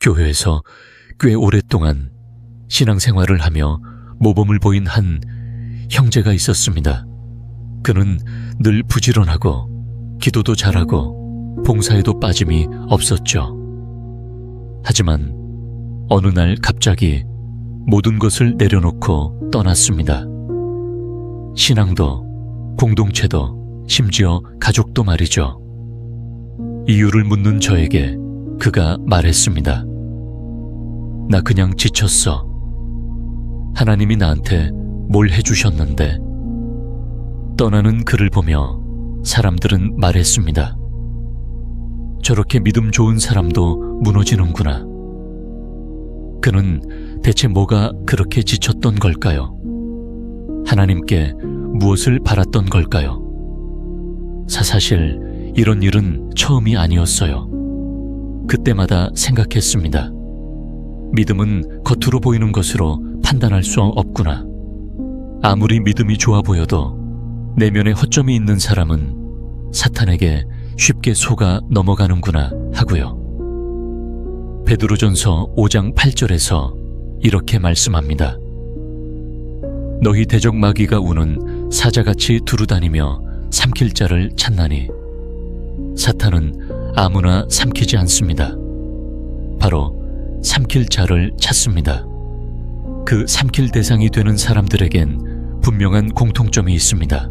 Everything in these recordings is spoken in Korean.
교회에서 꽤 오랫동안 신앙생활을 하며 모범을 보인 한 형제가 있었습니다. 그는 늘 부지런하고 기도도 잘하고 봉사에도 빠짐이 없었죠. 하지만 어느 날 갑자기 모든 것을 내려놓고 떠났습니다. 신앙도 공동체도 심지어 가족도 말이죠. 이유를 묻는 저에게 그가 말했습니다. 나 그냥 지쳤어. 하나님이 나한테 뭘 해주셨는데 떠나는 그를 보며 사람들은 말했습니다. 저렇게 믿음 좋은 사람도 무너지는구나. 그는 대체 뭐가 그렇게 지쳤던 걸까요? 하나님께 무엇을 바랐던 걸까요? 사, 사실 이런 일은 처음이 아니었어요. 그때마다 생각했습니다. 믿음은 겉으로 보이는 것으로 판단할 수 없구나. 아무리 믿음이 좋아 보여도 내면에 허점이 있는 사람은 사탄에게 쉽게 속아 넘어가는구나 하고요. 베드로전서 5장 8절에서 이렇게 말씀합니다. 너희 대적 마귀가 우는 사자같이 두루다니며 삼킬 자를 찾나니 사탄은 아무나 삼키지 않습니다. 바로 삼킬 자를 찾습니다. 그 삼킬 대상이 되는 사람들에겐 분명한 공통점이 있습니다.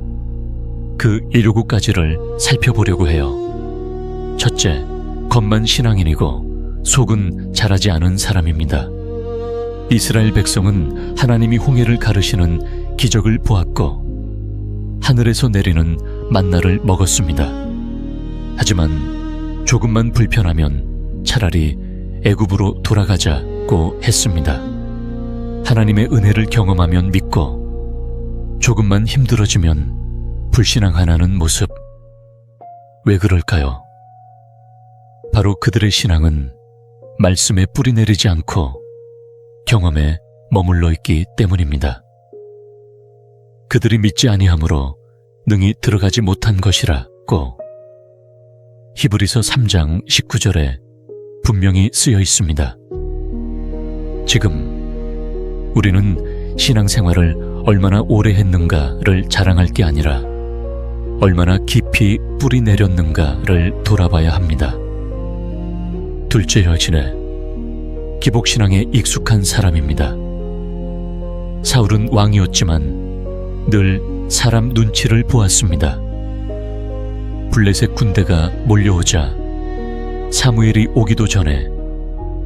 그 일곱 가지를 살펴보려고 해요. 첫째, 겉만 신앙인이고 속은 잘하지 않은 사람입니다. 이스라엘 백성은 하나님이 홍해를 가르시는 기적을 보았고 하늘에서 내리는 만나를 먹었습니다. 하지만 조금만 불편하면 차라리 애굽으로 돌아가자고 했습니다. 하나님의 은혜를 경험하면 믿고 조금만 힘들어지면 불신앙하는 모습. 왜 그럴까요? 바로 그들의 신앙은 말씀에 뿌리 내리지 않고 경험에 머물러 있기 때문입니다. 그들이 믿지 아니하므로 능히 들어가지 못한 것이라고 히브리서 3장 19절에 분명히 쓰여 있습니다. 지금 우리는 신앙생활을 얼마나 오래 했는가를 자랑할 게 아니라 얼마나 깊이 뿌리 내렸는가를 돌아봐야 합니다. 둘째 여진의 기복신앙에 익숙한 사람입니다. 사울은 왕이었지만 늘 사람 눈치를 보았습니다. 블레셋 군대가 몰려오자 사무엘이 오기도 전에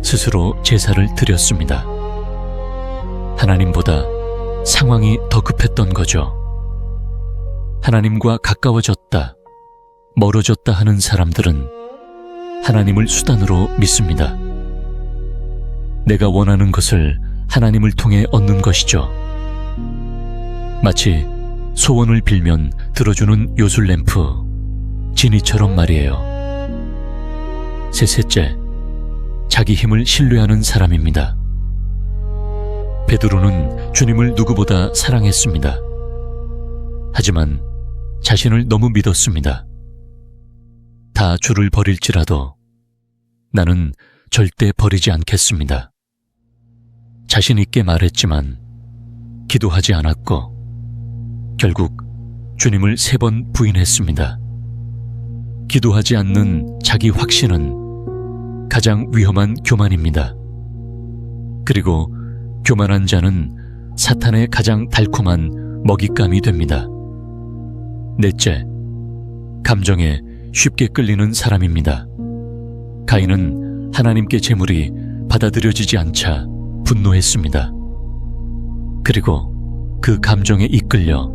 스스로 제사를 드렸습니다. 하나님보다 상황이 더 급했던 거죠. 하나님과 가까워졌다, 멀어졌다 하는 사람들은 하나님을 수단으로 믿습니다. 내가 원하는 것을 하나님을 통해 얻는 것이죠. 마치 소원을 빌면 들어주는 요술램프, 지니처럼 말이에요. 셋째, 자기 힘을 신뢰하는 사람입니다. 베드로는 주님을 누구보다 사랑했습니다. 하지만 자신을 너무 믿었습니다. 다 주를 버릴지라도 나는 절대 버리지 않겠습니다. 자신 있게 말했지만 기도하지 않았고 결국 주님을 세 번 부인했습니다. 기도하지 않는 자기 확신은 가장 위험한 교만입니다. 그리고 교만한 자는 사탄의 가장 달콤한 먹잇감이 됩니다. 넷째, 감정에 쉽게 끌리는 사람입니다. 가인은 하나님께 제물이 받아들여지지 않자 분노했습니다. 그리고 그 감정에 이끌려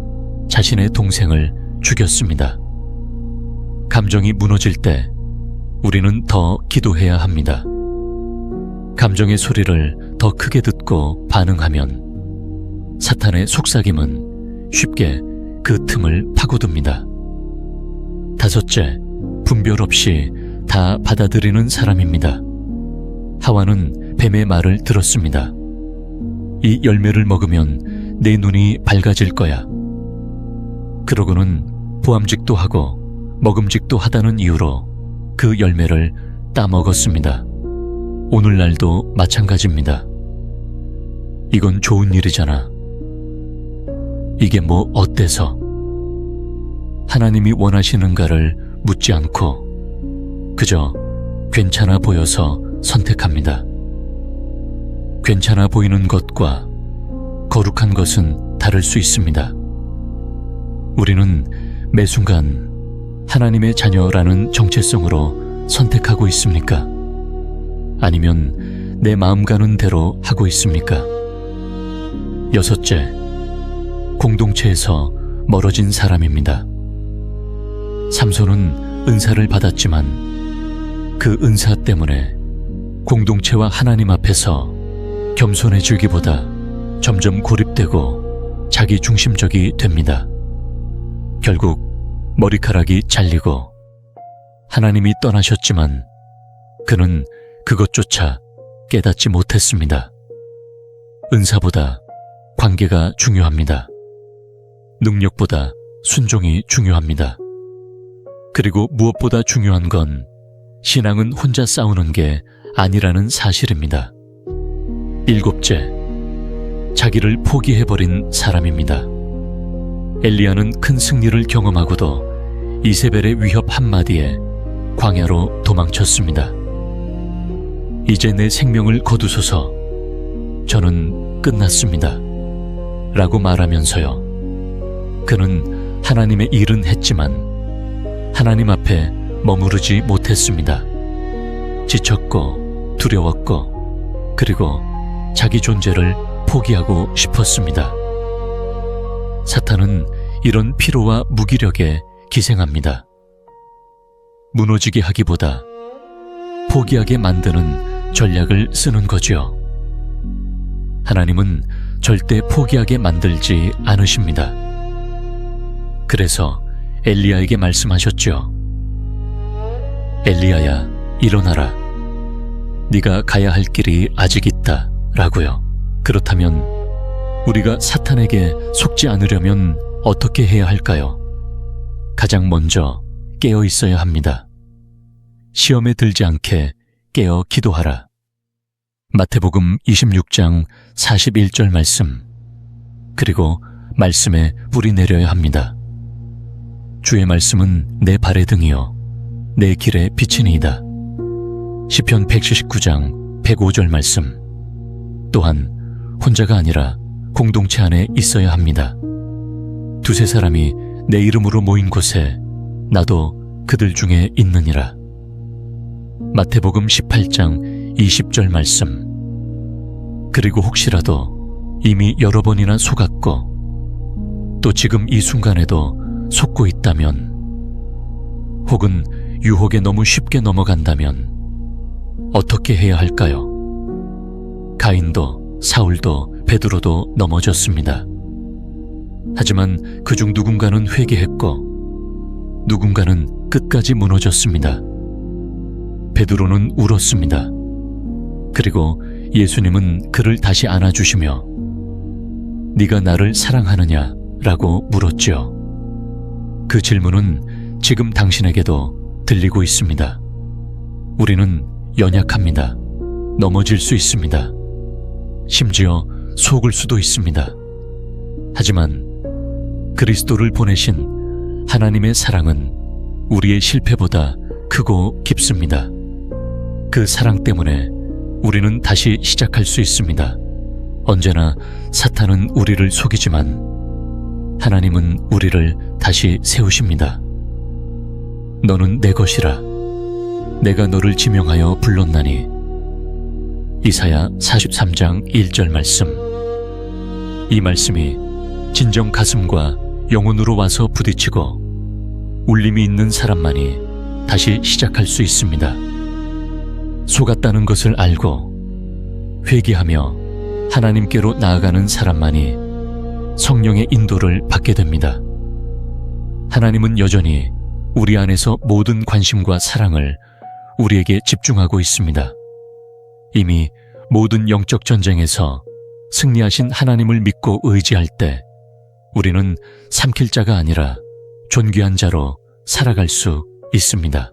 자신의 동생을 죽였습니다. 감정이 무너질 때 우리는 더 기도해야 합니다. 감정의 소리를 더 크게 듣고 반응하면 사탄의 속삭임은 쉽게 그 틈을 파고듭니다. 다섯째, 분별 없이 다 받아들이는 사람입니다. 하와는 뱀의 말을 들었습니다. 이 열매를 먹으면 내 눈이 밝아질 거야. 그러고는 보암직도 하고 먹음직도 하다는 이유로 그 열매를 따먹었습니다. 오늘날도 마찬가지입니다. 이건 좋은 일이잖아. 이게 뭐 어때서? 하나님이 원하시는가를 묻지 않고 그저 괜찮아 보여서 선택합니다. 괜찮아 보이는 것과 거룩한 것은 다를 수 있습니다. 우리는 매 순간 하나님의 자녀라는 정체성으로 선택하고 있습니까? 아니면 내 마음 가는 대로 하고 있습니까? 여섯째, 공동체에서 멀어진 사람입니다. 삼손은 은사를 받았지만 그 은사 때문에 공동체와 하나님 앞에서 겸손해지기보다 점점 고립되고 자기 중심적이 됩니다. 결국 머리카락이 잘리고 하나님이 떠나셨지만 그는 그것조차 깨닫지 못했습니다. 은사보다 관계가 중요합니다. 능력보다 순종이 중요합니다. 그리고 무엇보다 중요한 건 신앙은 혼자 싸우는 게 아니라는 사실입니다. 일곱째, 자기를 포기해버린 사람입니다. 엘리야는 큰 승리를 경험하고도 이세벨의 위협 한마디에 광야로 도망쳤습니다. 이제 내 생명을 거두소서 저는 끝났습니다. 라고 말하면서요. 그는 하나님의 일은 했지만 하나님 앞에 머무르지 못했습니다. 지쳤고 두려웠고 그리고 자기 존재를 포기하고 싶었습니다. 사탄은 이런 피로와 무기력에 기생합니다. 무너지게 하기보다 포기하게 만드는 전략을 쓰는 거지요. 하나님은 절대 포기하게 만들지 않으십니다. 그래서 엘리야에게 말씀하셨죠. 엘리야야, 일어나라. 네가 가야 할 길이 아직 있다. 라고요. 그렇다면 우리가 사탄에게 속지 않으려면 어떻게 해야 할까요? 가장 먼저 깨어 있어야 합니다. 시험에 들지 않게 깨어 기도하라. 마태복음 26장 41절 말씀. 그리고 말씀에 불이 내려야 합니다. 주의 말씀은 내 발의 등이요 내 길의 빛이니이다. 시편 179장 105절 말씀. 또한 혼자가 아니라 공동체 안에 있어야 합니다. 두세 사람이 내 이름으로 모인 곳에 나도 그들 중에 있느니라. 마태복음 18장 20절 말씀. 그리고 혹시라도 이미 여러 번이나 속았고 또 지금 이 순간에도 속고 있다면 혹은 유혹에 너무 쉽게 넘어간다면 어떻게 해야 할까요? 가인도 사울도 베드로도 넘어졌습니다. 하지만 그중 누군가는 회개했고 누군가는 끝까지 무너졌습니다. 베드로는 울었습니다. 그리고 예수님은 그를 다시 안아주시며 네가 나를 사랑하느냐? 라고 물었지요. 그 질문은 지금 당신에게도 들리고 있습니다. 우리는 연약합니다. 넘어질 수 있습니다. 심지어 속을 수도 있습니다. 하지만 그리스도를 보내신 하나님의 사랑은 우리의 실패보다 크고 깊습니다. 그 사랑 때문에 우리는 다시 시작할 수 있습니다. 언제나 사탄은 우리를 속이지만 하나님은 우리를 다시 세우십니다. 너는 내 것이라. 내가 너를 지명하여 불렀나니. 이사야 43장 1절 말씀. 이 말씀이 진정 가슴과 영혼으로 와서 부딪히고 울림이 있는 사람만이 다시 시작할 수 있습니다. 속았다는 것을 알고 회개하며 하나님께로 나아가는 사람만이 성령의 인도를 받게 됩니다. 하나님은 여전히 우리 안에서 모든 관심과 사랑을 우리에게 집중하고 있습니다. 이미 모든 영적 전쟁에서 승리하신 하나님을 믿고 의지할 때 우리는 삼킬 자가 아니라 존귀한 자로 살아갈 수 있습니다.